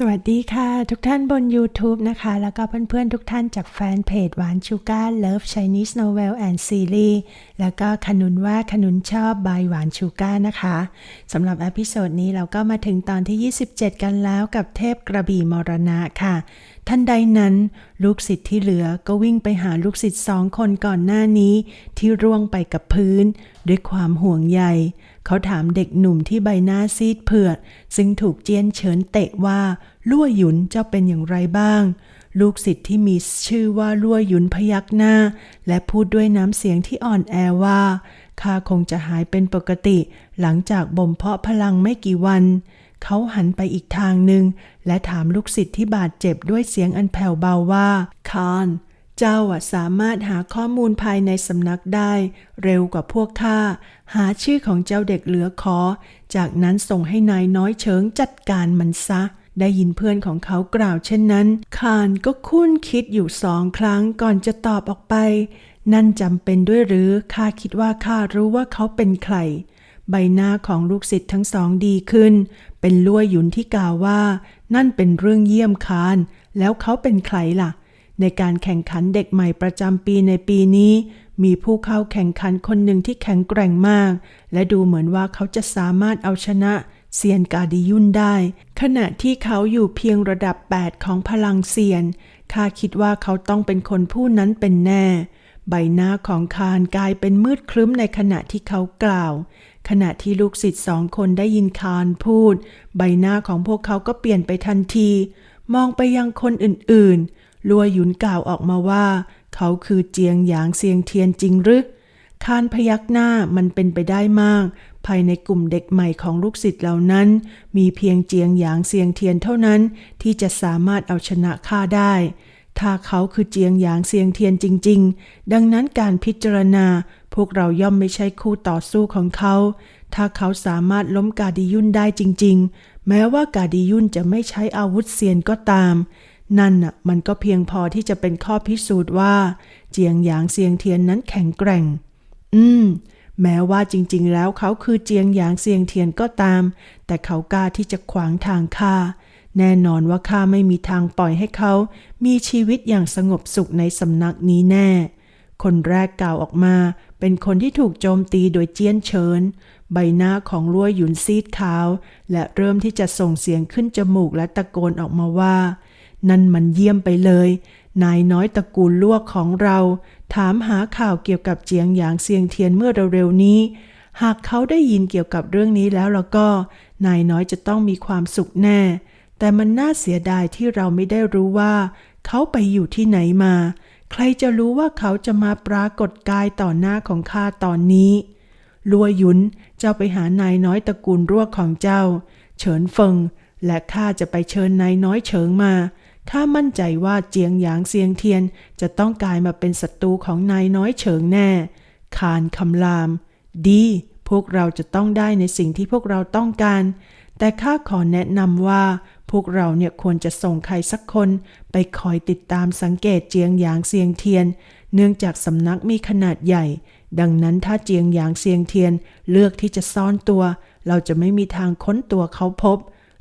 สวัสดีค่ะ ทุกท่านบน YouTube นะคะ แล้วก็เพื่อนๆ ทุกท่านจากแฟนเพจหวานชูการ Love Chinese Novel and Series แล้วก็ขนุนว่าขนุนชอบบายหวานชูการนะคะสำหรับอพิโซดนี้เราก็มาถึงตอนที่ 27 กันแล้วกับเทพกระบี่มรณะค่ะ ท่านใดนั้น ลูกศิษย์ที่เหลือก็วิ่งไปหาลูกศิษย์สองคนก่อนหน้านี้ ที่ร่วงไปกับพื้น ด้วยความห่วงใย เขาถามเด็กหนุ่มที่ใบหน้าซีดเผือด ซึ่งถูกเจียนเฉินเตะว่าลั่วหยุนเจ้าเป็นอย่างไรบ้าง ลูกศิษย์ที่มีชื่อว่าลั่วหยุนพยักหน้า และพูดด้วยน้ำเสียงที่อ่อนแอว่าข้าคงจะหายเป็นปกติ หลังจากบ่มเพาะพลังไม่กี่วัน เขาหันไปอีกทางหนึ่ง และถามลูกศิษย์ที่บาดเจ็บด้วยเสียงอันแผ่วเบาว่าคานเจ้าสามารถหาข้อมูลภายในสำนักได้ เร็วกว่าพวกข้า หาชื่อของเจ้าเด็กเหลือขอ จากนั้นส่งให้นายน้อยเฉิงจัดการมันซะ ได้ยินเพื่อนของเขากล่าวเช่นนั้น คานก็คุ้นคิดอยู่สองครั้งก่อนจะตอบออกไป นั่นจำเป็นด้วยหรือข้าคิดว่าข้ารู้ว่าเขาเป็นใคร ใบหน้าของลูกศิษย์ทั้งสองดีขึ้น เป็นลั่วยุนที่กล่าวว่า นั่นเป็นเรื่องเยี่ยมคาน แล้วเขาเป็นใครล่ะ ในการแข่งขันเด็กใหม่ประจำปีในปีนี้ มีผู้เข้าแข่งขันคนหนึ่งที่แข็งแกร่งมาก และดูเหมือนว่าเขาจะสามารถเอาชนะเซียนกาดิยุนได้ ขณะที่เขาอยู่เพียงระดับ 8 ของพลังเซียนข้าคิดว่าเขาต้องเป็นคนผู้นั้นเป็นแน่ ใบหน้าของคานกลายเป็นมืดครึ้มในขณะที่เขากล่าว ขณะที่ลูกศิษย์สองคนได้ยินคานพูด ใบหน้าของพวกเขาก็เปลี่ยนไปทันที มองไปยังคนอื่นๆ ลัวหยุนกล่าวออกมาว่า เขาคือเจียงหยางเซียงเทียนจริงหรือคานพยักหน้ามันเป็นไปได้มาก ภายในกลุ่มเด็กใหม่ของลูกศิษย์เหล่านั้น มีเพียงเจียงหยางเซียงเทียนเท่านั้น ที่จะสามารถเอาชนะข้าได้ ถ้าเขาคือเจียงหยางเซียงเทียนจริง ๆ ดังนั้นการพิจารณา พวกเราย่อมไม่ใช่คู่ต่อสู้ของเขา ถ้าเขาสามารถล้มกาดิยุนได้จริง ๆ แม้ว่ากาดิยุนจะไม่ใช้อาวุธเซียนก็ตาม นั่นน่ะมันก็เพียงพอที่จะเป็นข้อพิสูจน์ว่า เจียงหยางเซียงเทียนนั้นแข็งแกร่ง อืม แม้ว่าจริง ๆ แล้วเขาคือเจียงหยางเซียงเทียนก็ตาม แต่เขากล้าที่จะขวางทางข้าแน่นอนว่าข้าไม่มีทางปล่อยให้เขา มีชีวิตอย่างสงบสุขในสำนักนี้แน่ คนแรกกล่าวออกมา เป็นคนที่ถูกโจมตีโดยเจี้ยนเฉินใบหน้าของลัวหยุนซีดขาว และเริ่มที่จะส่งเสียงขึ้นจมูกและตะโกนออกมาว่า นั่นมันเยี่ยมไปเลย นายน้อยตระกูลลวกของเรา ถามหาข่าวเกี่ยวกับเจียงหยางเซียงเทียนเมื่อเร็วๆนี้ หากเขาได้ยินเกี่ยวกับเรื่องนี้แล้วแล้วก็ นายน้อยจะต้องมีความสุขแน่ แต่มันน่าเสียดายที่เราไม่ได้รู้ว่า เขาไปอยู่ที่ไหนมา ใครจะรู้ว่าเขาจะมาปรากฏกายต่อหน้าของข้าตอนนี้ ลัวยุนเจ้าไปหานายน้อยตระกูลรั่วของเจ้า เฉินเฟิง และข้าจะไปเชิญนายน้อยเฉิงมาข้ามั่นใจว่าเจียงหยางเซียงเทียนจะต้องกลายมาเป็นศัตรูของนายน้อยเฉิงแน่ คานคำราม ดี พวกเราจะต้องได้ในสิ่งที่พวกเราต้องการ แต่ข้าขอแนะนำว่า พวกเราเนี่ยควรจะส่งใครสักคน ไปคอยติดตามสังเกตเจียงหยางเซียงเทียน เนื่องจากสำนักมีขนาดใหญ่ ดังนั้นถ้าเจียงหยางเซียงเทียนเลือกที่จะซ่อนตัว เราจะไม่มีทางค้นตัวเขาพบ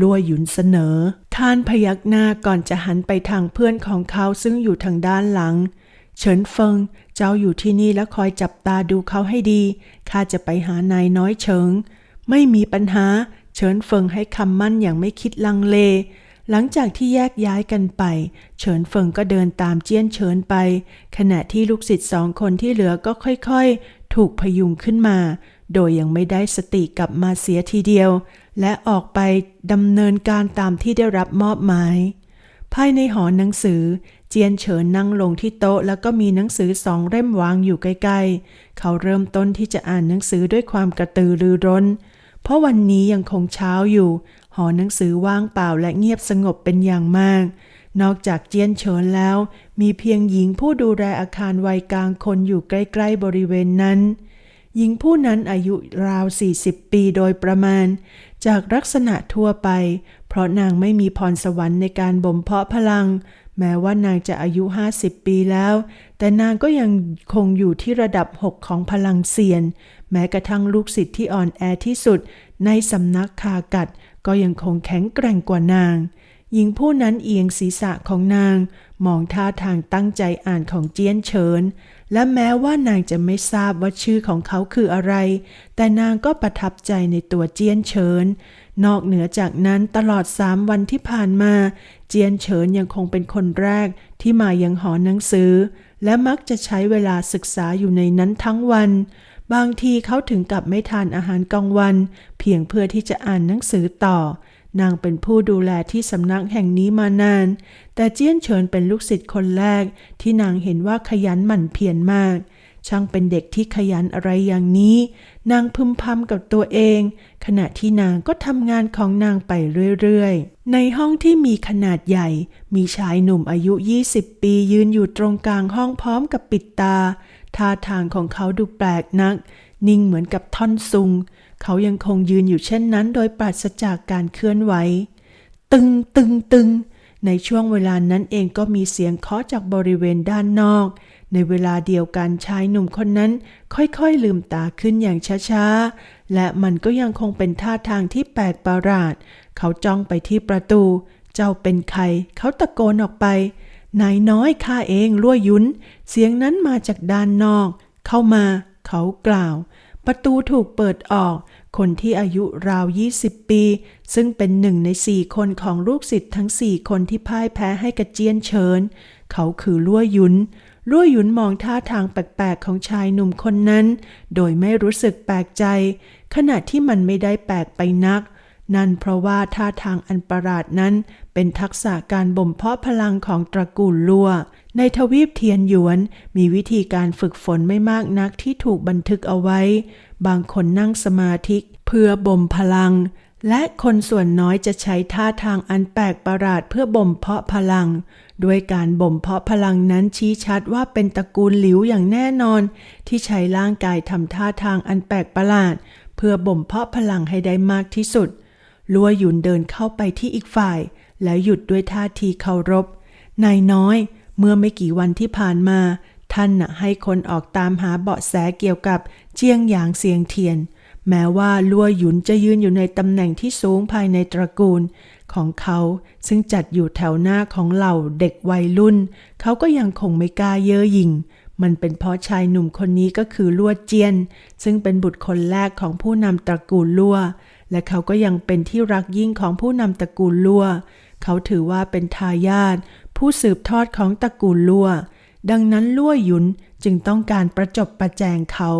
ลัวหยุนเสนอคานพยักหน้าก่อนจะหันไปทางเพื่อนของเขาซึ่งอยู่ทางด้านหลัง เฉินเฟิง เจ้าอยู่ที่นี่แล้วคอยจับตาดูเขาให้ดี ข้าจะไปหานายน้อยเฉิง ไม่มีปัญหา เฉินเฟิงให้คำมั่นอย่างไม่คิดลังเล หลังจากที่แยกย้ายกันไป เฉินเฟิงก็เดินตามเจี้ยนเฉินไป ขณะที่ลูกศิษย์สองคนที่เหลือก็ค่อยๆ ถูกพยุงขึ้นมา โดยยังไม่ได้สติกลับมาเสียทีเดียว และออกไปดำเนินการตามที่ได้รับมอบหมาย ภายในหอหนังสือเจียนเฉินนั่งลงที่โต๊ะแล้วก็มีหนังสือสองเล่มวางอยู่ใกล้ๆ เขาเริ่มต้นที่จะอ่านหนังสือด้วยความกระตือรือร้น เพราะวันนี้ยังคงเช้าอยู่ หอหนังสือว่างเปล่าและเงียบสงบเป็นอย่างมาก นอกจากเจียนเฉินแล้ว มีเพียงหญิงผู้ดูแลอาคารวัยกลางคนอยู่ใกล้ๆบริเวณนั้น หญิงผู้นั้นอายุราว 40 ปีโดยประมาณ จากลักษณะทั่วไป เพราะนางไม่มีพรสวรรค์ในการบ่มเพาะพลัง แม้ว่านางจะอายุ 50 ปีแล้ว แต่นางก็ยังคงอยู่ที่ระดับ 6 ของพลังเซียน แม้กระทั่งลูกศิษย์ที่อ่อนแอที่สุด ในสำนักคากัด ก็ยังคงแข็งแกร่งกว่านาง หญิงผู้นั้นเอียงศีรษะของนาง มองท่าทางตั้งใจอ่านของเจียนเฉิน และแม้ว่านางจะไม่ทราบว่าชื่อของเขาคืออะไร แต่นางก็ประทับใจในตัวเจียนเฉิน นอกเหนือจากนั้นตลอดสามวันที่ผ่านมา เจียนเฉินยังคงเป็นคนแรกที่มายังหอหนังสือและมักจะใช้เวลาศึกษาอยู่ในนั้นทั้งวัน บางทีเขาถึงกับไม่ทานอาหารกลางวัน เพียงเพื่อที่จะอ่านหนังสือต่อ นางเป็นผู้ดูแลที่สำนักแห่งนี้มานาน แต่เจี้ยนเฉินเป็นลูกศิษย์คนแรก ที่นางเห็นว่าขยันหมั่นเพียรมาก ช่างเป็นเด็กที่ขยันอะไรอย่างนี้ นางพึมพำกับตัวเอง ขณะที่นางก็ทำงานของนางไปเรื่อยๆ ในห้องที่มีขนาดใหญ่ มีชายหนุ่มอายุ 20 ปียืนอยู่ตรงกลางห้องพร้อมกับปิดตา ท่าทางของเขาดูแปลกนัก นิ่งเหมือนกับท่อนซุง เขายังคงยืนอยู่เช่นนั้นโดยปราศจากการเคลื่อนไหว ตึงตึงตึง ในช่วงเวลานั้นเองก็มีเสียงเคาะจากบริเวณด้านนอก ในเวลาเดียวกันชายหนุ่มคนนั้น ค่อยๆลืมตาขึ้นอย่างช้าๆ และมันก็ยังคงเป็นท่าทางที่แปลกประหลาด เขาจ้องไปที่ประตู เจ้าเป็นใคร เขาตะโกนออกไป นายน้อยข้าเองลั่วยุนเสียงนั้นมาจากด้านนอก เข้ามา เขากล่าว ประตูถูกเปิดออก คนที่อายุราว 20 ปี ซึ่งเป็นหนึ่งในสี่คนของลูกศิษย์ทั้งสี่คนที่พ่ายแพ้ให้กับเจียนเฉินเขาคือลั่วยุนลั่วยุนมองท่าทางแปลกๆของชายหนุ่มคนนั้น โดยไม่รู้สึกแปลกใจ ขณะที่มันไม่ได้แปลกไปนัก นั่นเพราะว่าท่าทางอันประหลาดนั้นเป็นทักษะการบ่มเพาะพลังของตระกูลลัว ในทวีปเทียนหยวน มีวิธีการฝึกฝนไม่มากนักที่ถูกบันทึกเอาไว้ บางคนนั่งสมาธิเพื่อบ่มพลัง และคนส่วนน้อยจะใช้ท่าทางอันแปลกประหลาดเพื่อบ่มเพาะพลัง ด้วยการบ่มเพาะพลังนั้นชี้ชัดว่าเป็นตระกูลหลิวอย่างแน่นอน ที่ใช้ร่างกายทำท่าทางอันแปลกประหลาด เพื่อบ่มเพาะพลังให้ได้มากที่สุด ลัวหยุนเดินเข้าไปที่อีกฝ่าย แล้วหยุดด้วยท่าทีเคารพ นายน้อย เมื่อไม่กี่วันที่ผ่านมา ท่านน่ะให้คนออกตามหาเบาะแสเกี่ยวกับเจียงหยางเซียงเทียน แม้ว่าลัวหยุนจะยืนอยู่ในตำแหน่งที่สูงภายในตระกูล ของเขาซึ่งจัดอยู่แถวหน้าของเหล่าเด็กวัยรุ่น เขาก็ยังคงไม่กล้าเย่อหยิ่งมันเป็นเพราะชายหนุ่มคนนี้ก็คือลัวเจียน ซึ่งเป็นบุตรคนแรกของผู้นำตระกูลลัว และเขาก็ยังเป็นที่รักยิ่งของผู้นำตระกูลลัวเขาถือว่าเป็นทายาทผู้สืบทอดของตระกูลลัวดังนั้นลั่วหยุนจึงต้องการประจบประแจงเขา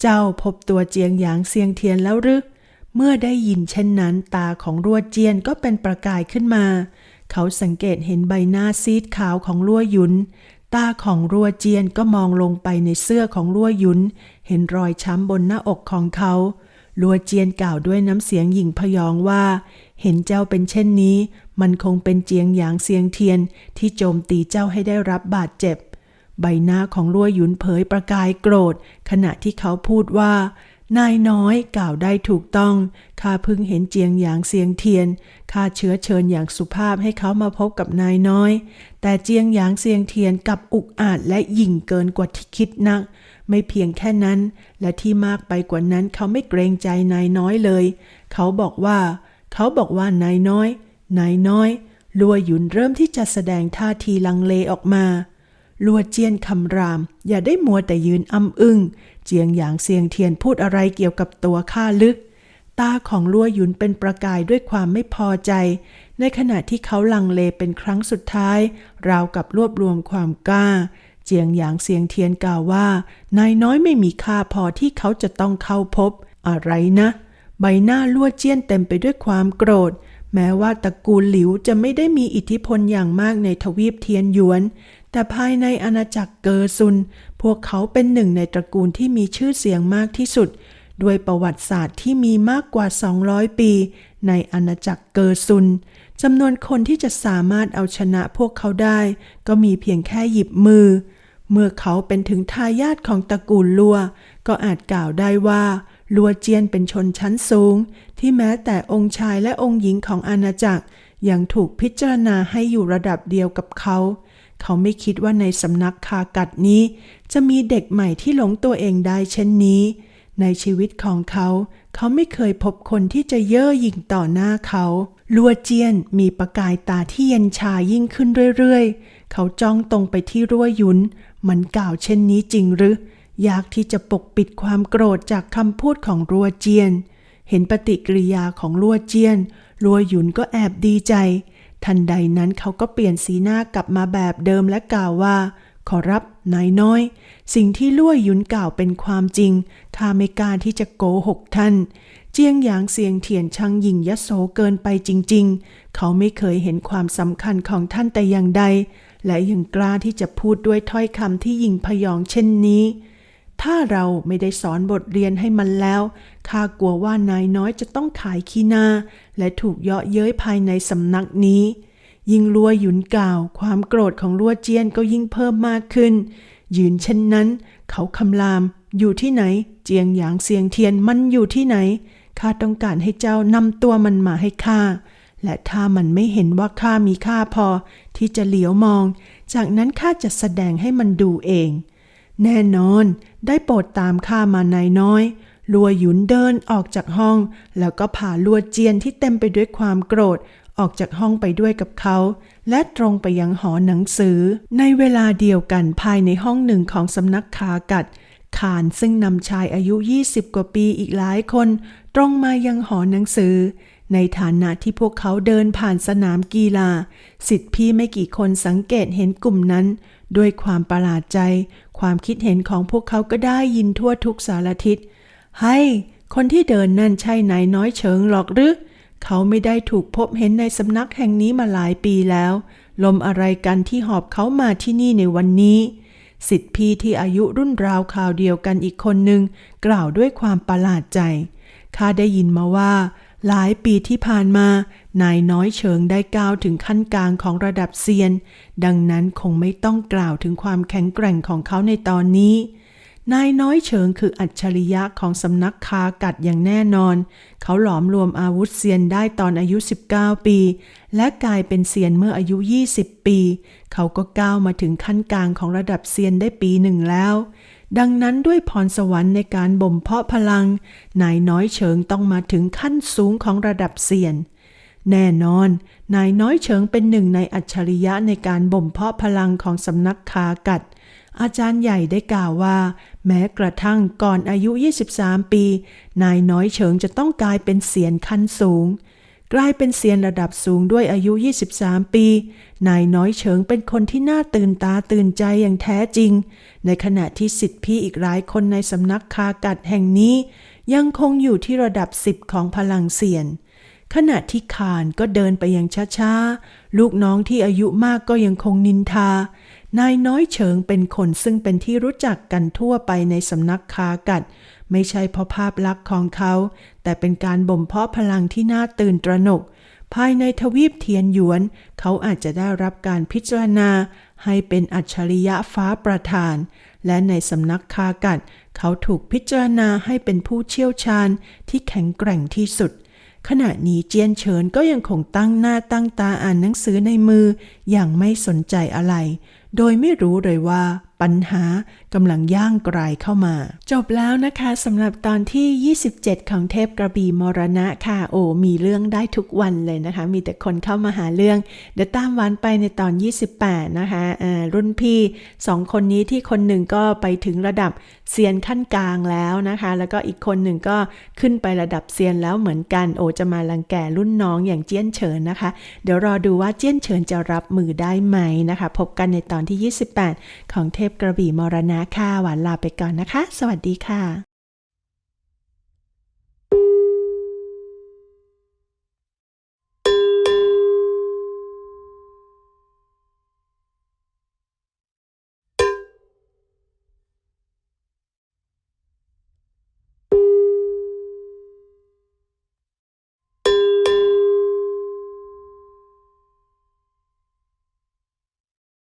เจ้าพบตัวเจียงหยางเซียงเทียนแล้วหรือเมื่อได้ยินเช่นนั้นตาของรัวเจียนก็เป็นประกายขึ้นมา เขาสังเกตเห็นใบหน้าซีดขาวของรัวหยุน ตาของรัวเจียนก็มองลงไปในเสื้อของรัวหยุน เห็นรอยช้ำบนหน้าอกของเขา รัวเจียนกล่าวด้วยน้ำเสียงหยิ่งพยองว่า เห็นเจ้าเป็นเช่นนี้ มันคงเป็นเจียงหยางเซียงเทียนที่โจมตีเจ้าให้ได้รับบาดเจ็บ ใบหน้าของลัวหยุนเผยประกายโกรธ ขณะที่เขาพูดว่า นายน้อยกล่าวได้ถูกต้อง ข้าเพิ่งเห็นเจียงหยางเซียงเทียน ข้าเชื้อเชิญอย่างสุภาพให้เขามาพบกับนายน้อย แต่เจียงหยางเซียงเทียนกับอุกอาจและหยิ่งเกินกว่าที่คิดนัก ไม่เพียงแค่นั้น และที่มากไปกว่านั้นเขาไม่เกรงใจนายน้อยเลย เขาบอกว่า เขาบอกว่านายน้อย นายน้อยลัวหยุนเริ่มที่จะแสดงท่าทีลังเลออกมาลัวเจียนคำราม อย่าได้มัวแต่ยืนอ้ำอึง้ง เจียงหยางเซียงเทียนพูดอะไรเกี่ยวกับตัวข้าลึก ตาของลัวหยุนเป็นประกายด้วยความไม่พอใจ ในขณะที่เขาลังเลเป็นครั้งสุดท้าย ราวกับรวบรวมความกล้า เจียงหยางเซียงเทียนกล่าวว่านายน้อยไม่มีค่าพอที่เขาจะต้องเข้าพบ อะไรนะ ใบหน้าลั่วเจี้ยนเต็มไปด้วยความโกรธแม้ว่าตระกูลหลิวจะไม่ได้มีอิทธิพลอย่างมากในทวีปเทียนหยวน แต่ภายในอาณาจักรเกอร์ซุน พวกเขาเป็นหนึ่งในตระกูลที่มีชื่อเสียงมากที่สุด ด้วยประวัติศาสตร์ที่มีมากกว่า 200 ปี ในอาณาจักรเกอร์ซุนจำนวนคนที่จะสามารถเอาชนะพวกเขาได้ ก็มีเพียงแค่หยิบมือ เมื่อเขาเป็นถึงทายาทของตระกูลลัว ก็อาจกล่าวได้ว่าลัวเจียนเป็นชนชั้นสูง ที่แม้แต่องค์ชายและองค์หญิงของอาณาจักรยังถูกพิจารณาให้อยู่ระดับเดียวกับเขา เขาไม่คิดว่าในสำนักคากัดนี้ จะมีเด็กใหม่ที่หลงตัวเองได้เช่นนี้ ในชีวิตของเขา เขาไม่เคยพบคนที่จะเย่อหยิ่งต่อหน้าเขาลัวเจียนมีประกายตาที่เย็นชายิ่งขึ้นเรื่อยๆ เขาจ้องตรงไปที่รั่วหยุน มันกล่าวเช่นนี้จริงหรืออยากที่จะปกปิดความโกรธจากคำพูดของรัวเจียน เห็นปฏิกิริยาของลัวเจียนลัวหยุนก็แอบดีใจ ทันใดนั้นเขาก็เปลี่ยนสีหน้ากลับมาแบบเดิมและกล่าวว่า ขอรับนายน้อย สิ่งที่ลั่วหยุนกล่าวเป็นความจริงข้าไม่กล้าที่จะโกหกท่าน เจียงหยางเสียงเถียนช่างหยิ่งยโสเกินไปจริง ๆ เขาไม่เคยเห็นความสำคัญของท่านแต่อย่างใด และยังกล้าที่จะพูดด้วยถ้อยคำที่หยิ่งพยองเช่นนี้ ถ้าเราไม่ได้สอนบทเรียนให้มันแล้ว ข้ากลัวว่านายน้อยจะต้องขายขีนา และถูกเยาะเย้ยภายในสำนักนี้ ยิ่งลัวหยุนกล่าว ความโกรธของลัวเจียนก็ยิ่งเพิ่มมากขึ้น ยืนเช่นนั้น เขาคำราม อยู่ที่ไหน เจียงหยางเสียงเทียนมันอยู่ที่ไหน ข้าต้องการให้เจ้านำตัวมันมาให้ข้า และถ้ามันไม่เห็นว่าข้ามีค่าพอ ที่จะเหลียวมอง จากนั้นข้าจะแสดงให้มันดูเอง แน่นอนได้โปรดตามข้ามานายน้อย ลัวหยุนเดินออกจากห้อง แล้วก็พาลัวเจียนที่เต็มไปด้วยความโกรธ ออกจากห้องไปด้วยกับเขา และตรงไปยังหอหนังสือ ในเวลาเดียวกันภายในห้องหนึ่งของสำนักคากัดขานซึ่งนำชายอายุ 20 กว่าปีอีกหลายคน ตรงมายังหอหนังสือ ในฐานะที่พวกเขาเดินผ่านสนามกีฬา สิทธิพี่ไม่กี่คนสังเกตเห็นกลุ่มนั้น ด้วยความประหลาดใจ ความคิดเห็นของพวกเขาก็ได้ยินทั่วทุกสารทิศให้คนที่เดินนั่นใช่นายน้อยเฉิงหรอกหรือ เขาไม่ได้ถูกพบเห็นในสำนักแห่งนี้มาหลายปีแล้ว ลมอะไรกันที่หอบเขามาที่นี่ในวันนี้ สิทธิพี่ที่อายุรุ่นราวคราวเดียวกันอีกคนหนึ่งกล่าวด้วยความประหลาดใจข้าได้ยินมาว่า หลายปีที่ผ่านมา นายน้อยเฉิงได้ก้าวถึงขั้นกลางของระดับเซียน ดังนั้นคงไม่ต้องกล่าวถึงความแข็งแกร่งของเขาในตอนนี้ นายน้อยเฉิงคืออัจฉริยะของสำนักคากัดอย่างแน่นอน เขาหลอมรวมอาวุธเซียนได้ตอนอายุ 19 ปี และกลายเป็นเซียนเมื่ออายุ 20 ปี เขาก็ก้าวมาถึงขั้นกลางของระดับเซียนได้ปีหนึ่งแล้ว ดังนั้นด้วยพรสวรรค์ในการบ่มเพาะพลัง นายน้อยเฉิงต้องมาถึงขั้นสูงของระดับเซียน แน่นอน นายน้อยเฉิงเป็นหนึ่งในอัจฉริยะในการบ่มเพาะพลังของสำนักคากัด อาจารย์ใหญ่ได้กล่าวว่า แม้กระทั่งก่อนอายุ 23 ปี นายน้อยเฉิงจะต้องกลายเป็นเสียนขั้นสูง กลายเป็นเซียนระดับสูงด้วยอายุ 23 ปี นายน้อยเฉิงเป็นคนที่น่าตื่นตาตื่นใจอย่างแท้จริง ในขณะที่สิทธิพี่อีกหลายคนในสำนักคากัดแห่งนี้ ยังคงอยู่ที่ระดับ10ของพลังเซียน ขณะที่คานก็เดินไปอย่างช้าๆ ลูกน้องที่อายุมากก็ยังคงนินทานายน้อยเฉิงเป็นคนซึ่งเป็นที่รู้จักกันทั่วไปในสำนักคากัด ไม่ใช่เพราะภาพลักษณ์ของเขา แต่เป็นการบ่มเพาะพลังที่น่าตื่นตระหนก ภายในทวีปเทียนหยวน เขาอาจจะได้รับการพิจารณา ให้เป็นอัจฉริยะฟ้าประธาน และในสำนักคากัด เขาถูกพิจารณาให้เป็นผู้เชี่ยวชาญที่แข็งแกร่งที่สุดขณะนี้เจียนเฉินก็ยังคงตั้งหน้าตั้งตาอ่านหนังสือในมือ อย่างไม่สนใจอะไร โดยไม่รู้เลยว่าปัญหากำลังย่างไกลเข้ามา จบแล้วนะคะสำหรับตอนที่ 27 ของเทพกระบี่มรณะค่ะ โอ้มีเรื่องได้ทุกวันเลยนะคะ มีแต่คนเข้ามาหาเรื่อง เดี๋ยวตามวันไปในตอน 28 นะคะอ่ารุ่นพี่สองคนนี้ที่คนหนึ่งก็ไปถึงระดับเซียนขั้นกลางแล้วนะคะ แล้วก็อีกคนหนึ่งก็ขึ้นไประดับเซียนแล้วเหมือนกัน โอจะมาลังแก่รุ่นน้องอย่างเจี้ยนเฉินนะคะ เดี๋ยวรอดูว่าเจี้ยนเฉินจะรับมือได้ไหมนะคะ พบกันในตอนที่ 28 ของเทเทพกระบี่มรณะค่ะ หวานลาไปก่อนนะคะ สวัสดีค่ะ